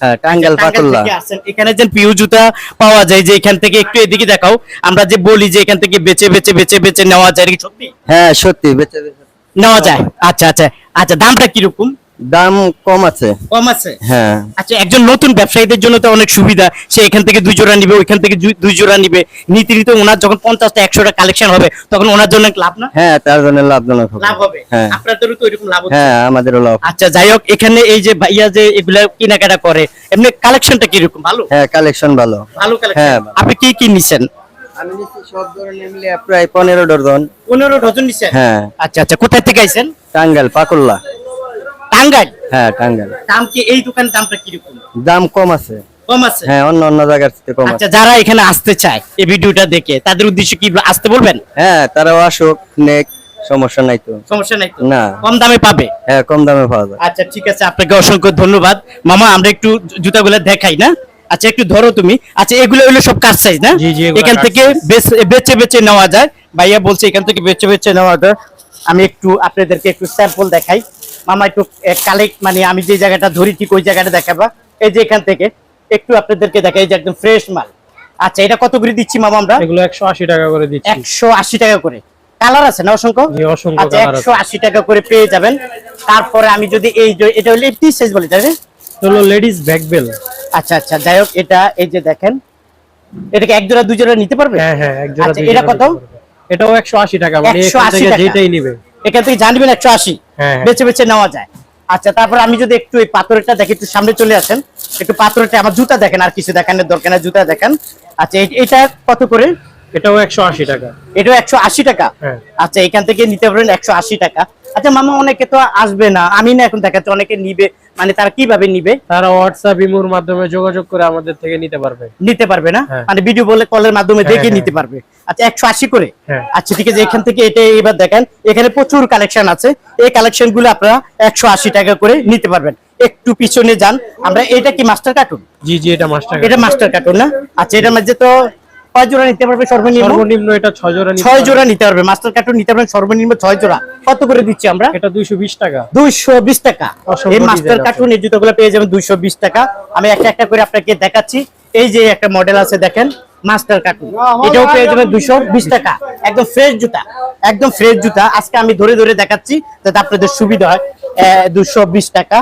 হ্যাঁ টাঙ্গাইল পাকুল্লা। এখানে যে পিউ জুতা পাওয়া যায় যে এখান থেকে একটু এদিকে দেখাও। আমরা যে বলি যে এখান থেকে বেচে বেচে বেচে বেচে নেওয়া যায় সত্যি? হ্যাঁ সত্যি বেচে বেচে। নেওয়া যায়। আচ্ছা আচ্ছা আচ্ছা দামটা কীরকম? দাম কম আছে। কম আছে? হ্যাঁ। আচ্ছা একজন নতুন ব্যবসায়ীদের জন্য তো অনেক সুবিধা। সে এখান থেকে দুই জোড়া নিবে ওইখান থেকে দুই- জোড়া নিবে। নীতি নীতি ওনার যখন পঞ্চাশটা একশোটা কালেকশন হবে তখন ওনার জন্য লাভ না? হ্যাঁ তার জন্য লাভজনক হবে। লাভ হবে? হ্যাঁ। আপনাদেরও তো এরকম লাভ হচ্ছে? হ্যাঁ আমাদেরও লাভ। আচ্ছা যাই হোক এখানে এই যে ভাইয়া যে এগুলা কেনাকাটা করে এমনি কালেকশনটা কীরকম? ভালো? হ্যাঁ কালেকশন ভালো। ভালো কালেকশন হ্যাঁ। আপনি কি কি নিছেন? আমি নিচ্ছি সব ধরনের মিলিয়ে প্রায় পনেরো ডজন। পনেরো ডজন নিছেন? হ্যাঁ। আচ্ছা আচ্ছা কোথায় থেকে আইছেন? টাঙ্গাইল পাকুল্লা। টাঙ্গাইল? হ্যাঁ টাঙ্গাইল। দাম কি এই দোকানের দামটা কীরকম? দাম কম আছে। কম আছে? হ্যাঁ অন্য অন্য জায়গার থেকে কম আচ্ছা যারা এখানে আসতে চায় এই ভিডিওটা দেখে তাদের উদ্দেশ্যে কি আসতে বলবেন? হ্যাঁ তারাও আসুক নেক সমস্যা নাই তো। সমস্যা নাই তো? না। কম দামে পাবে? হ্যাঁ কম দামে পাওয়া যায়। আচ্ছা ঠিক আছে আপনাকে অসংখ্য ধন্যবাদ। মামা আমরা একটু জুতাগুলো দেখাই না? আচ্ছা একটু ধরো তুমি। আচ্ছা এগুলো হলো সব কার সাইজ না? জি, জি, এখান থেকে বেছে বেছে নেওয়া যায়। ভাইয়া বলছে এখান থেকে বেছে বেছে নেওয়া যায় আমি একটু আপনাদেরকে একটু স্যাম্পল দেখাই। মামা একটু কালেক্ট মানে আমি যে জায়গাটা ধরি ঠিক ওই জায়গাটা দেখাবা। এই যে এখান থেকে একটু আপনাদেরকে দেখাই এই যে একদম ফ্রেশ মাল। আচ্ছা এটা কত করে দিচ্ছি মামা আমরা? এগুলো একশো আশি টাকা করে দিচ্ছি। একশো আশি টাকা করে। কালার আছে না অসংখ্য? জি, অসংখ্য আচ্ছা আছে। একশো আশি টাকা করে পেয়ে যাবেন। তারপরে আমি যদি এই যে- এটা হলে টি সাইজ বলি না? হলো লেডিস ব্যাক বেল আচ্ছা আচ্ছা যাই হোক এটা এই যে দেখেন এটাকে এক জোড়া দুই জোড়া নিতে পারবে? হ্যাঁ হ্যাঁ এক জোড়া আচ্ছা, এটা কত? এটাও একশো আশি টাকা মানে 180 যেটাই নিবে। এখান থেকে জানবেন একশো আশি। হ্যাঁ, হ্যাঁ। বেছে বেছে নেওয়া যায়। আচ্ছা তারপর আমি যদি একটু এই পাথরটা দেখি একটু সামনে চলে আসেন। একটু পাথরটা আমার জুতা দেখেন আর কিছু দেখানোর দরকার না জুতা দেখেন। আচ্ছা এটা কত করে? এটাও একশো আশি টাকা। এটাও একশো আশি টাকা? হ্যাঁ। আচ্ছা এখান থেকে নিতে পারেন একশো আশি টাকা। আচ্ছা মামা অনেকে তো আসবে না। আমি না এখন দেখাচ্ছি অনেকে নিবে। মানে তারা কীভাবে নিবে? তারা হোয়াটসঅ্যাপ ইমোর মাধ্যমে যোগাযোগ করে আমাদের থেকে নিতে পারবে। নিতে পারবে না? হ্যাঁ। মানে ভিডিও বলে কলের মাধ্যমে হ্যাঁ, দেখে হ্যাঁ। নিতে পারবে। আচ্ছা একশো আশি করে। আচ্ছা ঠিক আছে এখান থেকে এটা এবার দেখেন। এখানে প্রচুর কালেকশন আছে। এই কালেকশনগুলো আপনারা একশো আশি টাকা করে নিতে পারবেন। একটু পিছনে যান। আমরা এটা কি মাস্টার কার্টুন জি জি এটা মাস্টার এটা মাস্টার কার্টুন না? আচ্ছা এটার মধ্যে তো কয় জোড়া নিতে পারবে সর্বনিম্ন? সর্বনিম্ন এটা ছয় জোড়া নিতে ছয় জোড়া নিতে পারবে। মাস্টার কার্টুন নিতে পারবেন সর্বনিম্ন ছয় জোড়া। কত করে দিচ্ছি আমরা? এটা দুইশো বিশ টাকা। দুইশো বিশ টাকা। এই মাস্টার কার্টুন এই জুতোগুলো পেয়ে যাবেন দুইশো বিশ টাকা। আমি একটা একটা করে আপনাকে দেখাচ্ছি। এই যে একটা মডেল আছে দেখেন মাস্টার কার্টুন এটাও পেয়ে যাবেন দুইশো বিশ টাকা। একদম ফ্রেশ জুতা। একদম ফ্রেশ জুতা। আজকে আমি ধরে ধরে দেখাচ্ছি যাতে আপনাদের সুবিধা হয়। দুশো বিশ টাকা।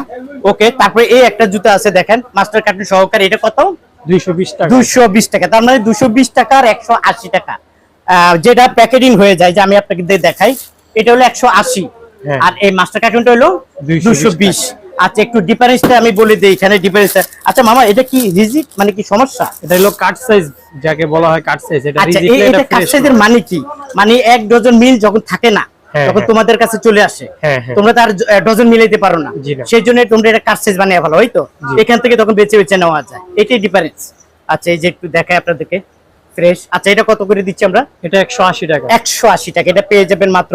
ওকে তারপরে এই একটা জুতা আছে দেখেন মাস্টার কার্টুন সহকারে। এটা কত? টাকা। তার মানে টাকা। যেটা হয়ে যায় যে আমি আপনাকে দেখাই এটা হলো একশো আশি। আর এই মাস্টার কার্টুনটা হলো 220 দুশো বিশ। আচ্ছা একটু ডিফারেন্সটা আমি বলে দিই এখানে ডিফারেন্সটা আচ্ছা মামা এটা কি মানে কি সমস্যা? এটা হলো কাট সাইজ যাকে বলা হয় কাট সাইজ এটা আচ্ছা এটা ফ্রেশ মানে কি? মানে এক ডজন মিল যখন থাকে না তখন হ্যাঁ। তোমাদের কাছে চলে আসে। হ্যাঁ, হ্যাঁ। তোমরা তার ডজন মিলাইতে পারো না। সেই জন্য তোমরা এটা সাইজ বানিয়ে ভালো হয়তো এখান থেকে তখন বেছে বেছে নেওয়া যায়। এটাই ডিফারেন্স আচ্ছা এই যে একটু দেখাই আপনাদেরকে। ফ্রেশ আচ্ছা এটা কত করে দিচ্ছি আমরা? এটা একশো আশি টাকা। একশো আশি টাকা। এটা পেয়ে যাবেন মাত্র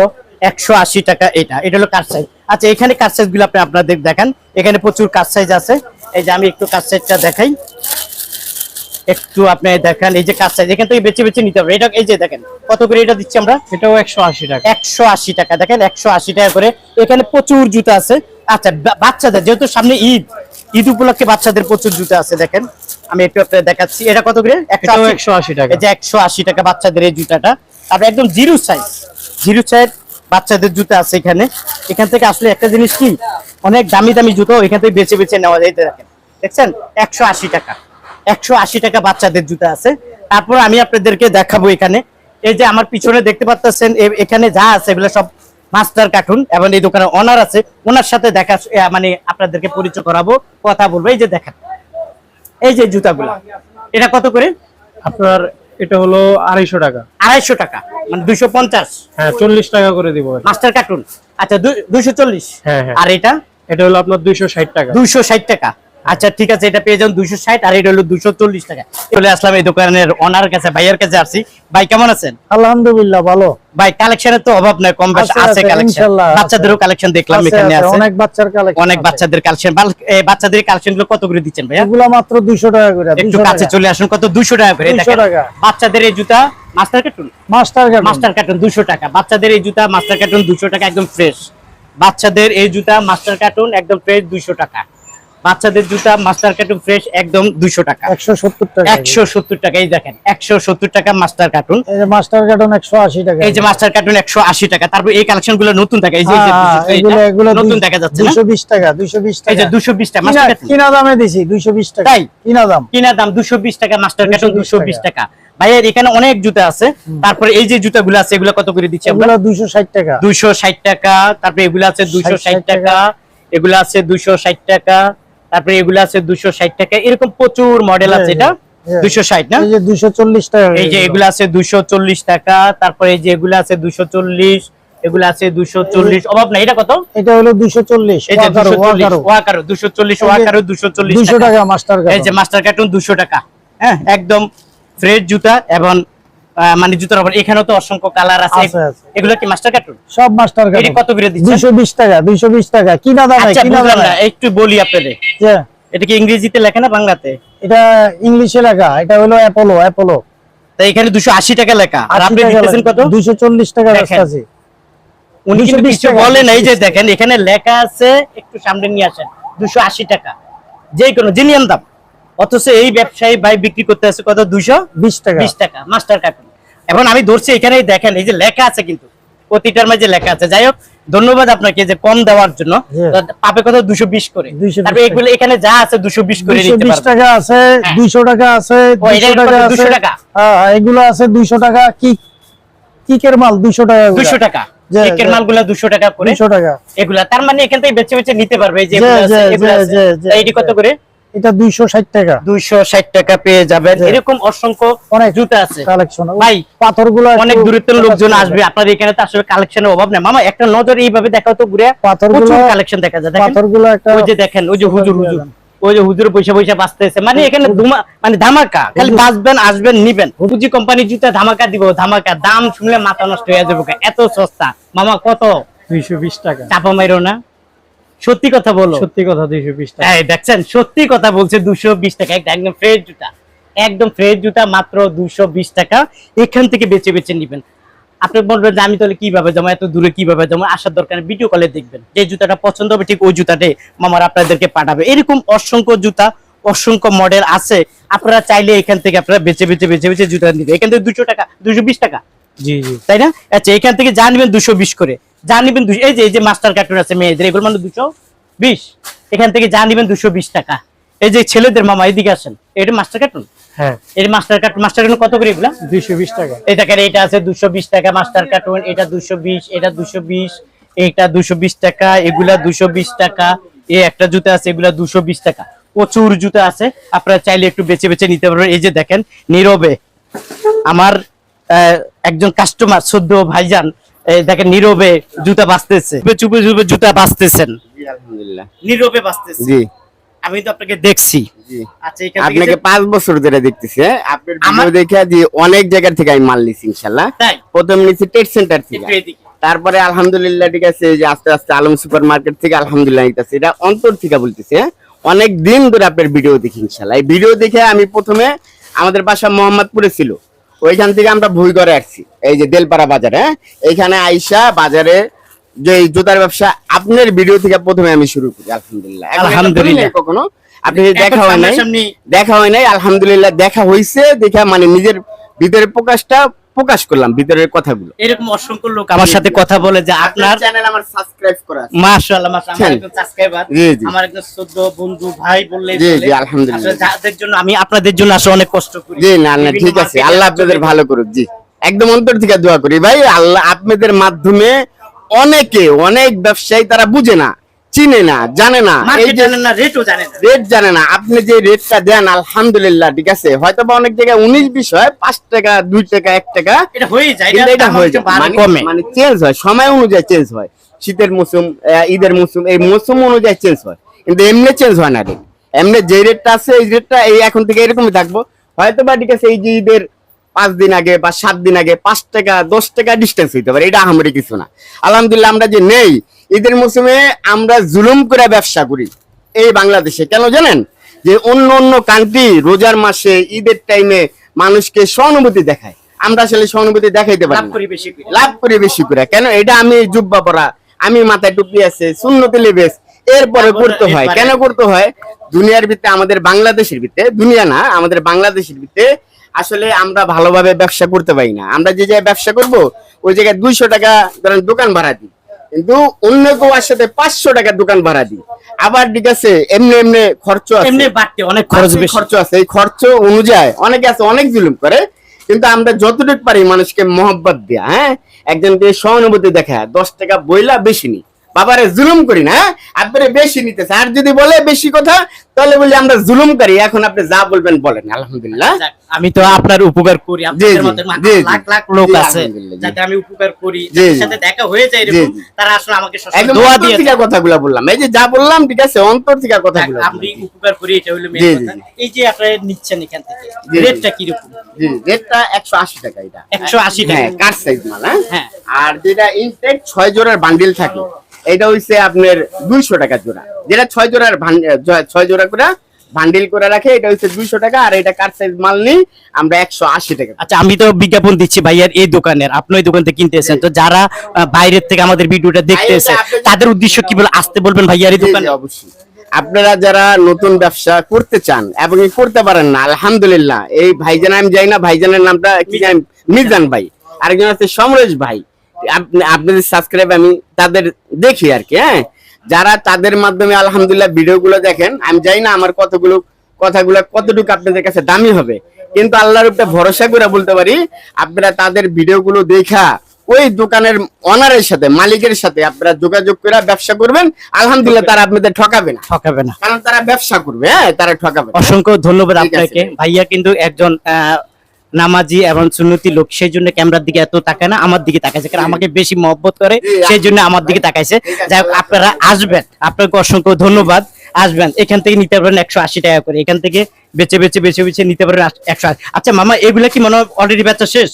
একশো আশি টাকা এটা। এটা হলো কার সাইজ আচ্ছা এখানে কার সাইজগুলো আপনি আপনাদের দেখান। এখানে প্রচুর কার সাইজ আছে। এই যে আমি একটু কার সাইজটা দেখাই। একটু আপনি দেখান এই যে কার সাইজ এখান থেকে বেছে বেছে নিতে হবে। এটা এই যে দেখেন কত করে এটা দিচ্ছি আমরা? এটাও একশো আশি টাকা। একশো আশি টাকা। দেখেন একশো আশি টাকা করে। এখানে প্রচুর জুতা আছে। আচ্ছা বাচ্চাদের যেহেতু সামনে ঈদ ঈদ উপলক্ষে বাচ্চাদের প্রচুর জুতা আছে দেখেন। আমি একটু আপনাদের দেখাচ্ছি। এটা কত করে? এটাও 180 একশো আশি টাকা। এই যে একশো আশি টাকা বাচ্চাদের এই জুতাটা। তারপর একদম জিরো সাইজ। জিরো সাইজ বাচ্চাদের জুতা আছে এখানে। এখান থেকে আসলে একটা জিনিস কি? অনেক দামি দামি জুতো এখান থেকে বেছে বেছে নেওয়া যায় দেখেন। দেখছেন? একশো আশি টাকা। একশো আশি টাকা বাচ্চাদের জুতা আছে। তারপর আমি আপনাদেরকে দেখাবো এখানে। এই যে আমার পিছনে দেখতে পাচ্ছেন এখানে যা আছে এগুলো সব মাস্টার কার্টুন এবং এই দোকানের অনার আছে। ওনার সাথে দেখা মানে আপনাদেরকে পরিচয় করাবো কথা বলব। এই যে দেখেন এই যে জুতাগুলো এটা কত করে? আপনার এটা হলো আড়াইশো টাকা। আড়াইশো টাকা মানে দুইশো পঞ্চাশ। হ্যাঁ চল্লিশ টাকা করে দিব মাস্টার কার্টুন আচ্ছা দুইশো চল্লিশ। হ্যাঁ, হ্যাঁ। আর এটা? এটা হলো আপনার দুইশো ষাট টাকা। দুইশো ষাট টাকা। আচ্ছা ঠিক আছে এটা পেয়ে যান দুইশো ষাট আর এটা হলো দুশো চল্লিশ টাকা। চলে আসলাম এই দোকানের ওনার কাছে ভাইয়ের কাছে আসছি ভাই কেমন আছেন? আলহামদুলিল্লাহ ভালো। ভাই কালেকশনের তো অভাব নাই কম বেশ আছে, কালেকশন বাচ্চাদেরও কালেকশন দেখলাম এখানে আছে, অনেক বাচ্চার কালেকশন অনেক বাচ্চাদের কালেকশন বাচ্চাদের কালেকশনগুলো কত করে দিচ্ছেন ভাইয়া? এগুলা মাত্র 200 টাকা করে একটু কাছে চলে আসুন কত? দুশো টাকা করে 200 দেখেন। টাকা। বাচ্চাদের এই জুতা master cartoon master cartoon master cartoon দুশো টাকা। বাচ্চাদের এই জুতা মাস্টার কার্টুন দুশো টাকা একদম ফ্রেশ বাচ্চাদের এই জুতা মাস্টার কার্টুন একদম ফ্রেশ দুশো টাকা। বাচ্চাদের জুতা মাস্টার কার্টুন ফ্রেশ একদম দুইশো টাকা। একশো সত্তর টাকা একশো সত্তর টাকা এই দেখেন একশো সত্তর টাকা মাস্টার কার্টুন। এই যে মাস্টার কার্টুন একশো আশি টাকা। এই যে মাস্টার কার্টুন একশো আশি টাকা তারপর এই কালেকশনগুলো নতুন থাকে এই যে হ্যাঁ, দুশো- নতুন দেখা যাচ্ছে দুশো বিশ টাকা দুশো বিশ এই যে টাকা। দুশো বিশ টাকা কিনা- মাস্টার কার্টুন। কিনা দামে দিছি দুইশো বিশ টাকা। তাই? কিনা দাম। কিনা দাম দুশো বিশ টাকা মাস্টার কার্টুন দুশো বিশ টাকা। ভাইয়ের এখানে অনেক জুতা আছে তারপরে এই যে জুতাগুলো আছে এগুলো কত করে দিচ্ছি আমরা? এগুলো দুইশো ষাট টাকা। দুইশো ষাট টাকা তারপরে এগুলো আছে দুইশো ষাট টাকা এগুলো আছে দুইশো ষাট টাকা তারপরে এগুলো আছে দুশো ষাট টাকা। এরকম প্রচুর মডেল আছে এটা। হ্যাঁ। দুইশো ষাট না? এই যে দুইশো চল্লিশ টাকা এই যে এগুলো আছে দুইশো চল্লিশ টাকা। তারপরে এই যে এগুলো আছে দুশো চল্লিশ এগুলো আছে দুশো চল্লিশ। অভাব না এটা কত? এটা হলো দুশো চল্লিশ ওয়াকারো দুশো চল্লিশ ওয়াকারো। দুশো চল্লিশ টাকা। মাস্টার এই যে মাস্টার কার্টুন দুশো টাকা। হ্যাঁ একদম ফ্রেশ জুতা এবং মানে জুতার উপর। এখানেও তো অসংখ্য কালার আছে। এগুলো কি মাস্টার কার্টুন সব মাস্টার কার্টন কত করে দিচ্ছেন? দুইশো বিশ টাকা দুইশো বিশ টাকা। কিনা দামে আচ্ছা কিনা বুঝলাম দামে একটু বলি আপনাদের। এটা কি ইংরেজিতে লেখে না বাংলাতে? এটা ইংলিশে লেখা। এটা হলো অ্যাপোলো অ্যাপোলো তাই এখানে দুশো আশি টাকা লেখা। আর আপনি দিতেছেন কত? দুইশো চল্লিশ টাকা দেখেন। আছে। উনি কিন্তু কিছু বলেন এই যে দেখেন এখানে লেখা আছে একটু সামনে নিয়ে আসেন। দুশো আশি টাকা। যে কোনো জিনিয়ান দাম অথচ এই ব্যবসায়ী ভাই বিক্রি করতে আছে কত? দুশো বিশ টাকা। বিশ টাকা মাস্টার কার্টুন। এখন আমি ধরছি এখানে দেখেন এই যে লেখা আছে কিন্তু প্রতিটার মাঝে লেখা আছে। যাই হোক ধন্যবাদ আপনাকে যে কম দেওয়ার জন্য। জি। পাবে কত? দুশো বিশ করে। 220 তারপরে এগুলো এখানে যা আছে দুশো বিশ করে দুইশো বিশ টাকা আছে হ্যাঁ। দুইশো টাকা আছে দুইশো টাকা কত? আছে। 200 টাকা? হ্যাঁ এগুলো আছে দুইশো টাকা কি কিকের মাল দুইশো টাকা দুশো টাকা। কেকের মালগুলা দুশো টাকা করে। দুইশো টাকা। এগুলা তার মানে এখান থেকে বেছে বেছে নিতে পারবে যে এগুলা আছে, এগুলা আছে। কত করে? এটা দুইশো ষাট টাকা। দুইশো ষাট টাকা পেয়ে যাবেন। এরকম অসংখ্য অনেক জুতা আছে। কালেকশন। ভাই, পাথরগুলো অনেক দূরত্বের লোকজন আসবে। আপনার এখানে তো আসলে কালেকশনের অভাব নেই। মামা একটা নজর এইভাবে দেখাও তো ঘুরে। পাথরগুলো- কালেকশন দেখা যায়। দেখেন পাথরগুলো একটা ওই যে দেখেন ওই যে হুজুর হুজুর। ওই যে হুজুর পয়সা পয়সা বাঁচতেছে। মানে এখানে ধুমা- মানে ধামাকা। খালি বাঁচবেন আসবেন নিবেন। হুজি কোম্পানির জুতা ধামাকা দিব ধামাকা। দাম শুনলে মাথা নষ্ট হয়ে যাবে। এত সস্তা। মামা কত? দুইশো বিশ টাকা। চাপা মাইরো না। সত্যি কথা বলো। সত্যি কথা দুইশো বিশ টাকা। এই দেখছেন সত্যি কথা বলছে দুশো বিশ টাকা একটা একদম ফ্রেশ জুতা। একদম ফ্রেশ জুতা মাত্র দুশো বিশ টাকা। এখান থেকে বেছে বেছে নিবেন। আপনি বলবেন যে আমি তাহলে কীভাবে যাব? এত দূরে কীভাবে যাব? আসার দরকার ভিডিও কলে দেখবেন। যে জুতাটা পছন্দ হবে ঠিক ওই জুতাটাই মামার আপনাদেরকে পাঠাবে। এরকম অসংখ্য জুতা অসংখ্য মডেল আছে। আপনারা চাইলে এখান থেকে আপনারা বেছে বেছে বেছে বেছে জুতা নিবে এখান থেকে দুশো টাকা দুশো বিশ টাকা। জি জি। তাই না? আচ্ছা এখান থেকে যা নিবেন দুশো বিশ করে। যা নিবেন দুশো এই যে এই যে মাস্টার কার্টুন আছে মেয়েদের এগুলো মানে দুশো বিশ। এখান থেকে যা নিবেন দুশো বিশ টাকা। এই যে ছেলেদের মামা এদিকে আসেন। এটা মাস্টার কার্টুন হ্যাঁ। এই মাস্টার কার্টুন মাস্টার কার্টুন কত করে এগুলা? বিশ টাকা। দেখেন এটা আছে দুশো বিশ টাকা মাস্টার কার্টুন এটা দুশো বিশ এটা দুশো বিশ এটা দুশো বিশ টাকা এগুলা দুশো বিশ টাকা এই একটা জুতা আছে এগুলা দুশো বিশ টাকা। প্রচুর জুতা আছে আপনারা চাইলে একটু বেছে বেছে নিতে পারবেন। এই যে দেখেন নীরবে আমার আহ, একজন কাস্টমার সদ্য ভাইজান এই দেখেন নীরবে জুতা বাঁচতেছে। চুপে চুপে জুতা বাঁচতেছেন। আলহামদুলিল্লাহ। নীরবে বাঁচতেছে। জি। আমি তো আপনাকে দেখছি। আচ্ছা আপনাকে পাঁচ বছর ধরে দেখতেছি? আপনার ভিডিও দেখে যে অনেক জায়গা থেকে আমি মাল নিছি ইনশাল্লাহ। প্রথম নিছি টেট সেন্টার থেকে। তারপরে আলহামদুলিল্লাহ ঠিক আছে যে আস্তে আস্তে আলম সুপার মার্কেট থেকে আলহামদুলিল্লাহ নিতেছি। এটা অন্তর থেকে বলতেছি। অনেক দিন ধরে আপনার ভিডিও দেখি ইনশাল্লাহ। এই ভিডিও দেখে আমি প্রথমে আমাদের বাসা মোহাম্মদপুরে ছিল। ওইখান থেকে আমরা ভুই করে আসছি। এই যে দেলপাড়া বাজারে হ্যাঁ? এইখানে আইসা বাজারে যে জুতার ব্যবসা আপনার ভিডিও থেকে প্রথমে আমি শুরু করি আলহামদুলিল্লাহ। আলহামদুলিল্লাহ। কখনো। আপনি দেখা হয় নাই দেখা হয় নাই আলহামদুলিল্লাহ দেখা হয়েছে দেখা মানে নিজের ভিতরের প্রকাশটা প্রকাশ করলাম ভিতরের কথাগুলো এরকম অসংখ্য লোক আমার সাথে কথা বলে যে আপনার চ্যানেল আমার সাবস্ক্রাইব করা আছে। মাশাআল্লাহ মাশাআল্লাহ আমার। একজন সাবস্ক্রাইবার। আমার একজন সদ্য বন্ধু ভাই বললে জি, জি, আলহামদুলিল্লাহ। যাদের জন্য আমি আপনাদের জন্য আসলে অনেক কষ্ট করি জি না না ঠিক আছে আল্লাহ আপনাদের ভালো করুক জি একদম অন্তর থেকে দোয়া করি ভাই আল্লাহ আপনাদের মাধ্যমে অনেকে অনেক ব্যবসায়ী তারা বুঝে না চিনে না জানে না। রেট জানে না আপনি যে রেটটা দেন আলহামদুলিল্লাহ ঠিক আছে? হয়তো বা অনেক জায়গায় উনিশ বিশ হয় পাঁচ টাকা দুই টাকা এক টাকা। এটা হয়ে যায় এটা হয়ে যায়। মানে- কমে। মানে চেঞ্জ হয় সময় অনুযায়ী চেঞ্জ হয়। শীতের মৌসুম ঈদের মৌসুম এই মৌসুম অনুযায়ী চেঞ্জ হয়। কিন্তু এমনি চেঞ্জ হয় না রেট এমনি যে রেটটা আছে এই রেটটা এই এখন থেকে এরকমই থাকব। হয়তো বা ঠিক আছে এই যে ঈদের পাঁচ দিন আগে বা সাত দিন আগে পাঁচ টাকা দশ টাকা ডিস্টেন্স হইতে পারে এটা আহামরি কিছু না। আলহামদুলিল্লাহ আমরা যে নেই ঈদের মৌসুমে আমরা জুলুম করে ব্যবসা করি। এই বাংলাদেশে। কেন জানেন? যে অন্য অন্য কান্ট্রি রোজার মাসে ঈদের টাইমে মানুষকে সহানুভূতি দেখায়। আমরা আসলে সহানুভূতি দেখাইতে পারি লাভ করি বেশি করে। কেন? এটা আমি জুব্বা পরা আমি মাথায় টুপি আছে শূন্যতে লেবেস এরপরে করতে হয়। কেন করতে হয়? দুনিয়ার ভিত্তে আমাদের বাংলাদেশের ভিত্তে দুনিয়া না আমাদের বাংলাদেশের ভিত্তে আসলে আমরা ভালোভাবে ব্যবসা করতে পারি না। আমরা যে জায়গায় ব্যবসা করব ওই জায়গায় দুইশো টাকা ধরেন দোকান ভাড়া দিই। কিন্তু অন্য কোয়ার সাথে পাঁচশো টাকা দোকান ভাড়া দিই। আবার ঠিক আছে এমনি এমনি খরচ আছে। এমনি বাড়তে অনেক খরচ খরচ আছে। এই খরচ অনুযায়ী অনেকে আছে অনেক জুলুম করে কিন্তু আমরা যতটুকু পারি মানুষকে মহব্বত দেয়া হ্যাঁ? একজনকে সহানুভূতি দেখা দশ টাকা বইলা বেশি নি। বাবারে জুলুম করি না হ্যাঁ? আপনারে বেশি নিতেছে। আর যদি বলে বেশি কথা তাহলে বলি আমরা জুলুম করি এখন আপনি যা বলবেন বলেন আলহামদুলিল্লাহ। আমি তো আপনার উপকার করি আপনাদের মতো। লাখ লাখ লোক আছে যাতে আমি উপকার করি সাথে দেখা হয়ে যায় এরকম তারা আসলে আমাকে দোয়া দিয়ে থেকে কথাগুলো বললাম। এই যে যা বললাম ঠিক আছে অন্তর থেকে কথাগুলো আপনি উপকার করি এটা হলো মেন কথা। এই যে আপনারা নিচ্ছেন এখান থেকে। রেটটা কি রকম জি রেটটা একশো আশি টাকা এটা। 180 টাকা। হ্যাঁ কার সাইজ মাল হ্যাঁ? হ্যাঁ। আর যেটা ইনটেক ছয় জোড়ার বান্ডিল থাকে। এটা হইছে আপনার দুইশো টাকা জোড়া। যেটা ছয় জোড়ার ছয় জোড়া করে বান্ডিল করে রাখে এটা হচ্ছে দুইশো টাকা আর এটা কার সাইজ মাল নেই আমরা একশো আশি টাকা। আচ্ছা আমি তো বিজ্ঞাপন দিচ্ছি ভাইয়ার এই দোকানের আপনি ওই দোকান থেকে কিনতেছেন তো যারা বাইরের থেকে আমাদের ভিডিওটা দেখতেছে তাদের উদ্দেশ্য কি বলে আসতে বলবেন ভাইয়ার এই দোকানে? অবশ্যই। আপনারা যারা নতুন ব্যবসা করতে চান এবং করতে পারেন না আলহামদুলিল্লাহ। এই ভাইজান আমি যাই না ভাইজানের নামটা কি জানি মিজান ভাই। আরেকজন আছে সমরেশ ভাই। আপনাদের সাবস্ক্রাইব আমি তাদের দেখি আর কি হ্যাঁ? যারা তাদের মাধ্যমে আলহামদুলিল্লাহ ভিডিওগুলো দেখেন আমি জানি না আমার কতগুলো কথাগুলো কতটুকু আপনাদের কাছে দামি হবে। কিন্তু আল্লাহর উপরে ভরসা করে বলতে পারি আপনারা তাদের ভিডিওগুলো দেখা ওই দোকানের অনারের সাথে মালিকের সাথে আপনারা যোগাযোগ করে ব্যবসা করবেন আলহামদুলিল্লাহ তারা আপনাদের ঠকাবে না। ঠকাবে না। কারণ তারা ব্যবসা করবে হ্যাঁ তারা ঠকাবে অসংখ্য ধন্যবাদ আপনাকে। ভাইয়া কিন্তু একজন আহ, নামাজি এবং সুন্নতি লোক সেই জন্য ক্যামেরার দিকে এত তাকায় না আমার দিকে তাকাইছে। কারণ আমাকে বেশি মহব্বত করে সেই জন্য আমার দিকে তাকাইছে। যাই আপনারা আসবেন আপনাকে অসংখ্য ধন্যবাদ আসবেন। এখান থেকে নিতে পারেন একশো আশি টাকা করে। এখান থেকে বেছে বেছে বেছে বেছে নিতে পারেন একশো আশি। আচ্ছা মামা এগুলা কি মনে হয় অলরেডি বেচা শেষ?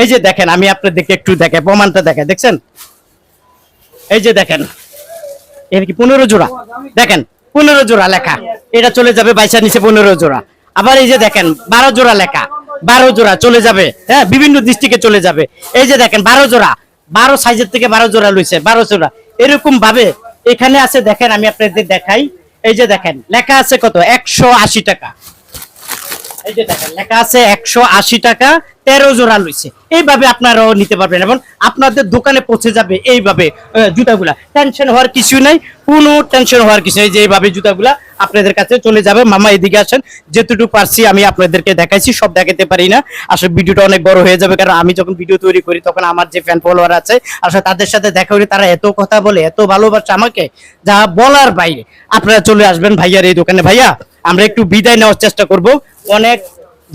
এই যে দেখেন আমি আপনাদেরকে একটু দেখে প্রমাণটা দেখে দেখছেন? এই যে দেখেন এর কি পনেরো জোড়া? দেখেন পনেরো জোড়া লেখা। এটা চলে যাবে বাইশার নিচে পনেরো জোড়া। আবার এই যে দেখেন বারো জোড়া লেখা। বারো জোড়া চলে যাবে। হ্যাঁ বিভিন্ন ডিস্ট্রিক্টে চলে যাবে। এই যে দেখেন, বারো জোড়া। বারো সাইজের থেকে বারো জোড়া লইছে, বারো জোড়া। এরকম ভাবে এখানে আছে, দেখেন, আমি আপনাদের দেখাই। এই যে দেখেন, লেখা আছে কত? একশো আশি টাকা। একশো আশি টাকা, তেরো জোড়া লইছে। এইভাবে আপনারাও নিতে পারবেন আপনাদের দোকানে যাবে এইভাবে জুতাগুলা। টেনশন হওয়ার নাই, কোনো টেনশন হওয়ার কিছু চলে যাবে। মামা, এদিকে আসেন। পারছি আমি আপনাদেরকে দেখাইছি, সব দেখাতে পারি না। আসলে ভিডিওটা অনেক বড় হয়ে যাবে, কারণ আমি যখন ভিডিও তৈরি করি, তখন আমার যে ফ্যান ফলোয়ার আছে, আসলে তাদের সাথে দেখা হলে তারা এত কথা বলে, এত ভালোবাসে আমাকে, যা বলার বাইরে। আপনারা চলে আসবেন ভাইয়ার এই দোকানে। ভাইয়া আমরা একটু বিদায় নেওয়ার চেষ্টা করব। অনেক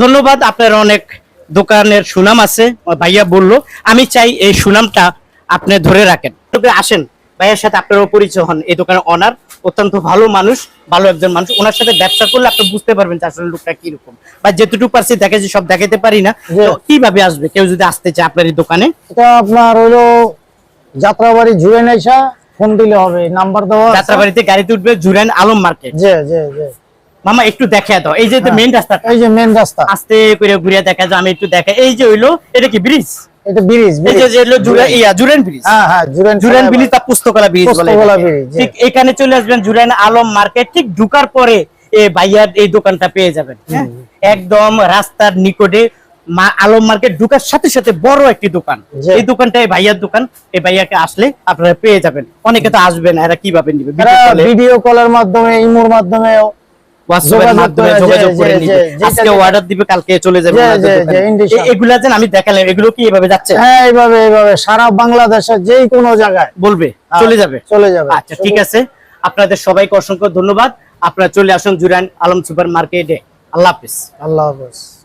ধন্যবাদ। আপনার অনেক দোকানের সুনাম আছে। ভাইয়া বলল আমি চাই এই সুনামটা আপনি ধরে রাখেন। আসেন ভাইয়ের সাথে আপনারও পরিচয় হন। এই দোকানের অনার অত্যন্ত ভালো মানুষ ভালো একজন মানুষ। ওনার সাথে ব্যবসা করলে আপনি বুঝতে পারবেন যে আসলে লোকটা কীরকম। বা যেটুকু পারছি দেখেছি সব দেখাতে পারি না। কীভাবে আসবে? কেউ যদি আসতে চায় আপনার এই দোকানে? এটা আপনার হইল যাত্রাবাড়ি জুড়ে নেশা ফোন দিলে হবে। নাম্বার দেওয়া। যাত্রাবাড়িতে গাড়িতে উঠবে জুরাইন আলম মার্কেট। জি জি জি। মামা একটু দেখা দাও। এই যে মেইন রাস্তা। এই যে মেন রাস্তা। আস্তে করে ঘুরিয়ে দেখা যায় আমি একটু দেখা এই যে হইল এটা কি ব্রিজ এটা ব্রিজ যে যে হ্যাঁ হ্যাঁ ব্রিজ তা পুস্তকলা ব্রিজ বলে পুস্তকলা এটাকে। ব্রিজ, জি। ঠিক এখানে চলে আসবেন জুরাইন আলম মার্কেট। ঠিক ঢুকার পরে ভাইয়ার এই দোকানটা পেয়ে যাবেন। হ্যাঁ? একদম রাস্তার নিকটে আলম মার্কেট ঢুকার সাথে সাথে বড় একটি দোকান। এই দোকানটা এই ভাইয়ার দোকান। এই ভাইয়াকে আসলে আপনারা পেয়ে যাবেন। অনেকে তো আসবেন এরা কীভাবে নিবে? ভিডিও কলের মাধ্যমে ইমোর মাধ্যমে আমি দেখালাম এগুলো কি এভাবে যাচ্ছে? হ্যাঁ এইভাবে এইভাবে। সারা বাংলাদেশের যে কোনো জায়গায়। বলবে হ্যাঁ, চলে যাবে। চলে যাবে। আচ্ছা ঠিক আছে। আপনাদের সবাইকে অসংখ্য ধন্যবাদ। আপনারা চলে আসুন জুরান আলম সুপার মার্কেটে আল্লাহ হাফিজ। আল্লাহ হাফেজ।